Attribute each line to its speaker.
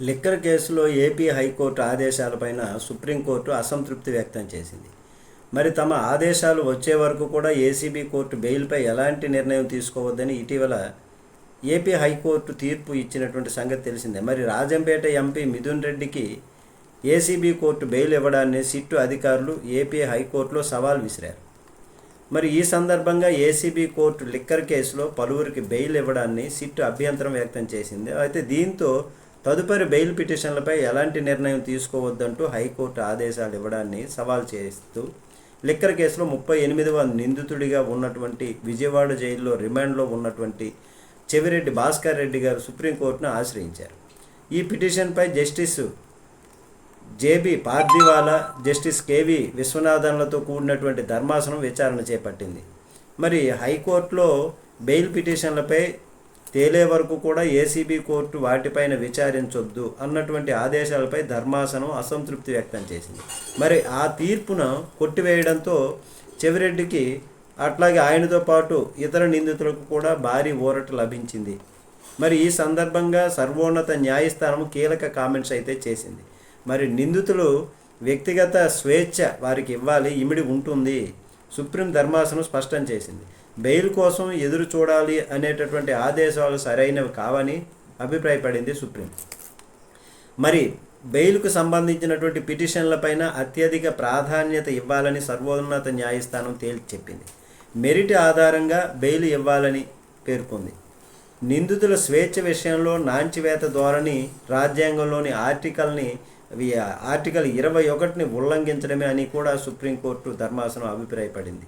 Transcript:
Speaker 1: Liquor కేసులో AP high court ఆదేశాలపైన supreme court అసంతృప్తి వ్యక్తం చేసింది. మరి తమ ఆదేశాలు వచ్చే వరకు కూడా ఏసీబీ కోర్టు బెయిల్పై ఎలాంటి నిర్ణయం తీసుకోవద్దని ఇటీవల ఏపీ హైకోర్టు తీర్పు ఇచ్చినటువంటి సంగతి తెలిసిందే. మరి రాజంపేట ఎంపీ మిథున్ రెడ్డికి ఏసీబీ కోర్టు బెయిల్ ఇవ్వడాన్ని సిట్టు అధికారులు ఏపీ హైకోర్టులో సవాల్ విసిరారు. మరి ఈ సందర్భంగా ఏసీబీ కోర్టు లిక్కర్ కేసులో పలువురికి బెయిల్ ఇవ్వడాన్ని సిట్టు అభ్యంతరం వ్యక్తం చేసింది. అయితే దీంతో తదుపరి బెయిల్ పిటిషన్లపై ఎలాంటి నిర్ణయం తీసుకోవద్దంటూ హైకోర్టు ఆదేశాలు ఇవ్వడాన్ని సవాల్ చేస్తూ లిక్కర్ కేసులో ముప్పై ఎనిమిదవ నిందితుడిగా ఉన్నటువంటి విజయవాడ జైల్లో రిమాండ్లో ఉన్నటువంటి చెవిరెడ్డి భాస్కర్ రెడ్డి గారు సుప్రీంకోర్టును ఆశ్రయించారు. ఈ పిటిషన్పై justice JB Pardiwala justice KV విశ్వనాథన్లతో కూడినటువంటి ధర్మాసనం విచారణ చేపట్టింది. మరి హైకోర్టులో బెయిల్ పిటిషన్లపై తేలే వరకు కూడా ఏసీబీ కోర్టు వాటిపైన విచారించొద్దు అన్నటువంటి ఆదేశాలపై ధర్మాసనం అసంతృప్తి వ్యక్తం చేసింది. మరి ఆ తీర్పును కొట్టివేయడంతో చెవిరెడ్డికి అట్లాగే ఆయనతో పాటు ఇతర నిందితులకు కూడా భారీ ఊరట లభించింది. మరి ఈ సందర్భంగా సర్వోన్నత న్యాయస్థానం కీలక కామెంట్స్ అయితే చేసింది. మరి నిందితులు వ్యక్తిగత స్వేచ్ఛ వారికి ఇవ్వాలి ఇమిడి ఉంటుంది. సుప్రీం ధర్మాసనం స్పష్టం చేసింది. బెయిల్ కోసం ఎదురు చూడాలి అనేటటువంటి ఆదేశాలు సరైనవి కావని అభిప్రాయపడింది సుప్రీం. మరి బెయిల్కు సంబంధించినటువంటి పిటిషన్లపైన అత్యధిక ప్రాధాన్యత ఇవ్వాలని సర్వోన్నత న్యాయస్థానం తేల్చి చెప్పింది. మెరిట్ ఆధారంగా బెయిల్ ఇవ్వాలని పేర్కొంది. నిందితుల స్వేచ్ఛ విషయంలో నాంచివేత ధోరణి రాజ్యాంగంలోని ఆర్టికల్ని ఆర్టికల్ ఇరవై ఒకటిని ఉల్లంఘించడమే అని కూడా సుప్రీంకోర్టు ధర్మాసనం అభిప్రాయపడింది.